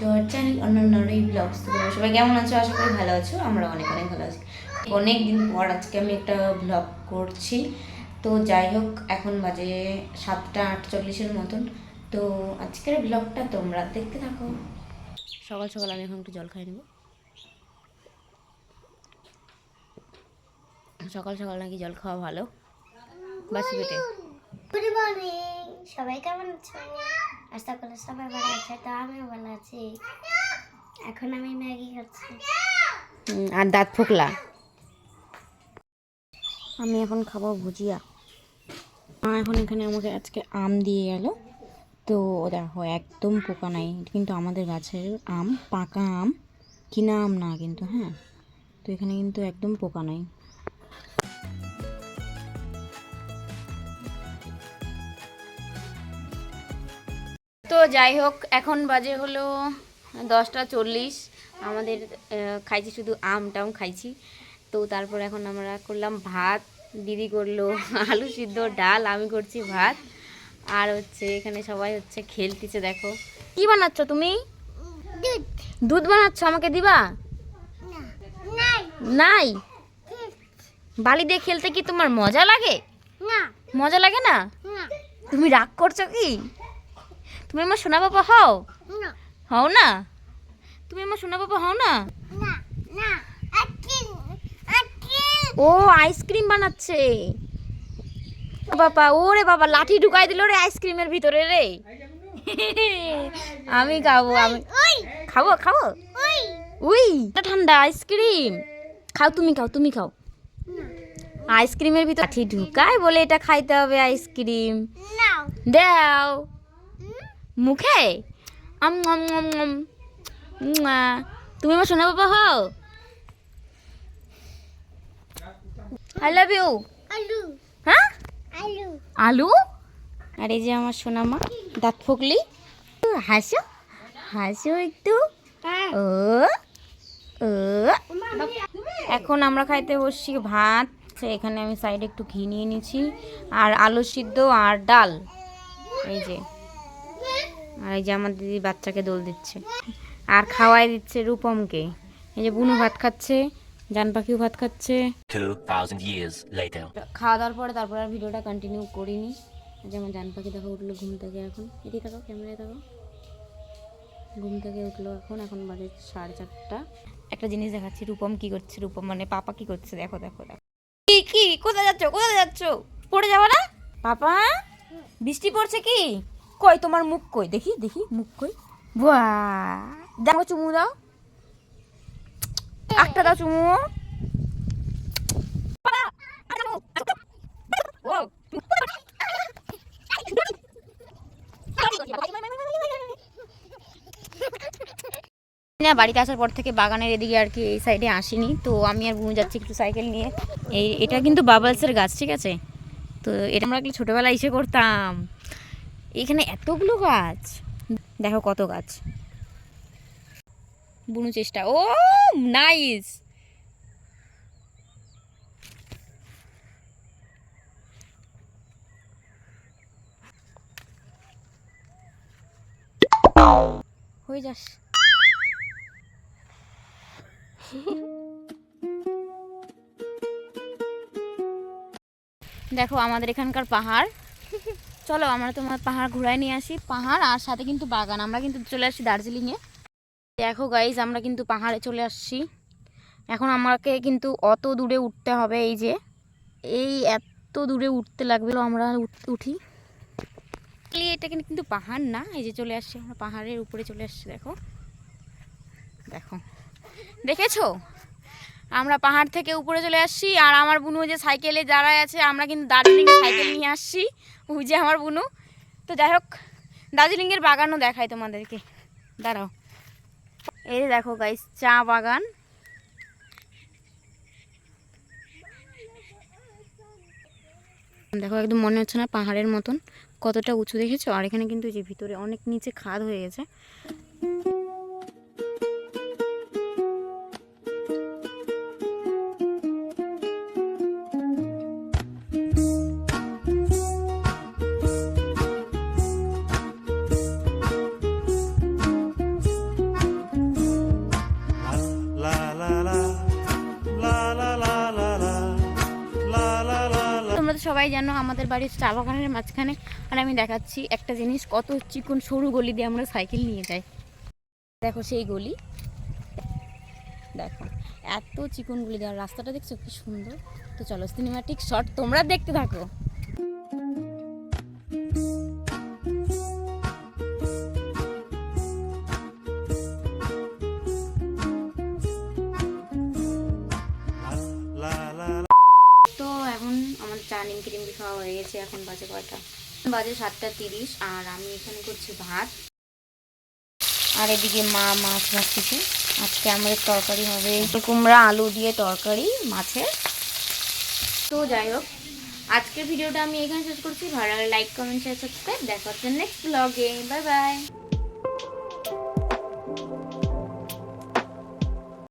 To our channel অন্যান্য এই blogs তোমরা সবাই কেমন আছো? আশা করি ভালো আছো। আমরা অনেক অনেক ভালো আছি। অনেক দিন পর আজকে আমি একটা ব্লগ করছি। তো যাই হোক, এখন বাজে সাতটা আটচল্লিশের মতন। তো আজকের ব্লগটা তোমরা দেখতে থাকো। সকাল সকাল আমি এখন একটু জল খাই নেব। সকাল সকাল নাকি জল খাওয়া ভালো? বাসি পেটে। সবাই কেমন আছো? আশা করি সবাই ভালো আছে, তো আমিও ভালো আছি। এখন আমি ম্যাগি খাচ্ছি। আর দাঁত ফোকলা? আমি এখন খাব ভুজিয়া। মা এখন এখানে আমাকে আজকে আম দিয়ে গেল। তো দেখো, একদম পোকা নাই, কিন্তু আমাদের গাছের আম, পাকা আম, কিনা আম না কিন্তু হ্যাঁ? তো এখানে কিন্তু একদম পোকা নাই। যাই হোক এখন বাজে হলো দশটা চল্লিশ। আমাদের খাইছি শুধু আম টাম খাইছি। তো তারপর এখন আমরা করলাম ভাত। দিদি করল আলু সিদ্ধ ডাল আমি করছি ভাত। আর হচ্ছে এখানে সবাই হচ্ছে খেলতেছে দেখো। কি বানাচ্ছ তুমি? দুধ। বানাচ্ছ? আমাকে দিবা? নাই। বালি দিয়ে খেলতে কি তোমার মজা লাগে? মজা লাগে না। তুমি রাগ করছ কি? তুমি আমার সোনা বাবা হও? হও না? তুমি আমার সোনা বাবা হও না? ও আইসক্রিম বানাচ্ছে। বাবা ওরে বাবা লাঠি ঢুকাই দিল রে আইসক্রিমের ভিতরে রে। আমি খাব আমি খাব খাব? উই এটা ঠান্ডা আইসক্রিম। খাও তুমি খাও তুমি খাও। আইসক্রিমের ভিতর লাঠি ঢুকায় বলে এটা খাইতে হবে আইসক্রিম। দাও। মুখে? আম আম আম আম। তুমি আমার সোনা বাবা হও? আই লাভ ইউ আলু। হ্যাঁ? আলু। আলু? আর এই যে আমার সোনা মা দাঁত ফকলি। হাসো। হাসো একটু। ও ও। এখন আমরা খাইতে বসছি ভাত। এখানে আমি সাইডে একটু ঘি নিয়ে নিয়েছি আর আলু সিদ্ধ আর ডাল। এই যে। আর এই যে আমার দিদি বাচ্চাকে দোল দিচ্ছে। আর খাওয়াই দিচ্ছে রূপমকে। এই যে বুনু ভাত খাচ্ছে জান পাখিও ভাত খাচ্ছে। 2,000 years later. খাওয়া দাওয়ার পরে তারপর আর ভিডিওটা কন্টিনিউ করিনি। যেমন জান পাখি দেখো উঠল ঘুম থেকে এখন। এদিকে থাকো ক্যামেরায় থাকো। ঘুম থেকে উঠল এখন এখন বাজে সাড়ে চারটা। একটা জিনিস দেখাচ্ছি রূপম কি করছে রূপম মানে পাপা কি করছে দেখো দেখো দেখো। কি কি কোথায় যাচ্ছ কোথায় যাচ্ছ? পড়ে যাব না? পাপা? বৃষ্টি পড়ছে কি? কই তোমার মুখ কই? দেখি দেখি মুখ কই। বাহ দেখো চুমু দাও। একটা দাও চুমু। না বাড়িতে আসার পর থেকে বাগানের এদিকে আর কি এই সাইডে আসিনি। তো আমি আর বুনু যাচ্ছি একটু সাইকেল নিয়ে। এই এটা কিন্তু বাবলসের গাছ ঠিক আছে? তো এটা আমরা কি ছোটোবেলায় এসে করতাম? এখানে এতগুলো গাছ? দেখো কত গাছ। বুনু চেষ্টা। ও, নাইস। হয়ে যাস। দেখো আমাদের এখানকার পাহাড়। চলো আমরা তোমার পাহাড় ঘুরায় নিয়ে আসি। পাহাড় আর সাথে কিন্তু বাগান। আমরা কিন্তু চলে আসছি দার্জিলিংয়ে। দেখো গাইজ আমরা কিন্তু পাহাড়ে চলে আসছি। এখন আমাকে কিন্তু অত দূরে উঠতে হবে এই যে। এই এত দূরে উঠতে লাগবে আমরা উঠ- এটা কিন্তু পাহাড় না। এই যে চলে আসছি আমরা পাহাড়ের উপরে চলে আসছি, দেখো। দেখো। দেখেছ? আমরা পাহাড় থেকে উপরে চলে আসছি, আর আমার বুনু যে সাইকেলে দাঁড়ায় আছে, আমরা কিন্তু দার্জিলিংয়ে সাইকেল নিয়ে আসছি। ওই যে আমার বুনু। তো যাই হোক, দার্জিলিংয়ের বাগানও দেখাই তোমাদেরকে। দাঁড়াও। এই দেখো গাইস চা বাগান। দেখো একদম মনে হচ্ছে না পাহাড়ের মতন, কতটা উঁচু দেখেছ? আর এখানে কিন্তু যে ভিতরে অনেক নিচে খাদ হয়ে গেছে। সবাই জানো আমাদের বাড়ির চা বাগানের মাঝখানে। আর আমি দেখাচ্ছি একটা জিনিস, কত চিকন সরু গলি দিয়ে আমরা সাইকেল নিয়ে যাই। দেখো সেই গলি। দেখো, এত চিকন গলি দেওয়ার রাস্তাটা দেখছ কি সুন্দর। তো চলো সিনেমাটিক শট তোমরা দেখতে থাকো। বাজে কয়টা? বাজে সাতটা তিরিশ আর আমি এখানে করছি ভাত। আর এদিকে মা মাছ ভাজতেছে। আজকে আমাদের তরকারি হবে কুমড়া আলু দিয়ে তরকারি মাছের। তো যাই হোক আজকের ভিডিওটা আমি এখানে শেষ করছি। ভালো লাইক কমেন্ট শেয়ার সাবস্ক্রাইব দেখা হচ্ছে নেক্সট ব্লগে বাই বাই